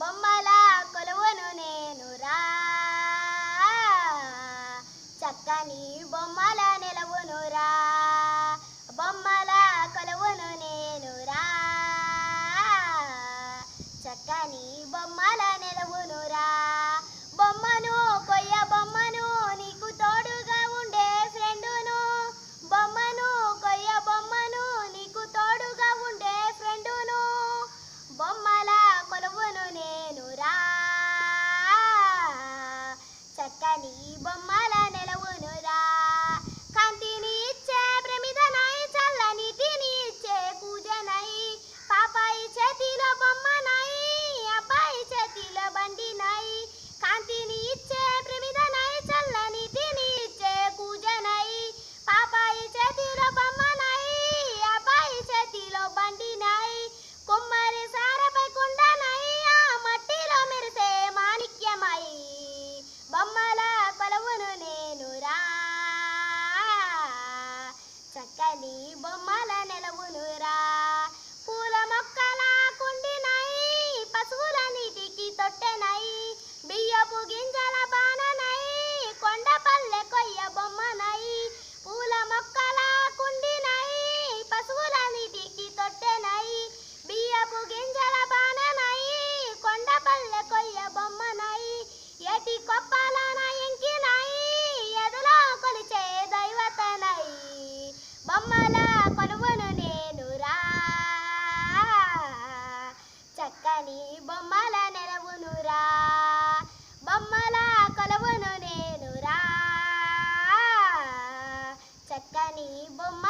బొమ్మలా కొలువను నేనురా చక్కని బొమ్మల నిలవునురా బొమ్మల కొలువను నేనురా చక్కని బొమ్మల నిలవునురా బొమ్మలా కొనుగోలు నేనురా చక్కని బొమ్మల నెలవునురా బొమ్మలా కొలవును నేనురా చక్కని బొమ్మ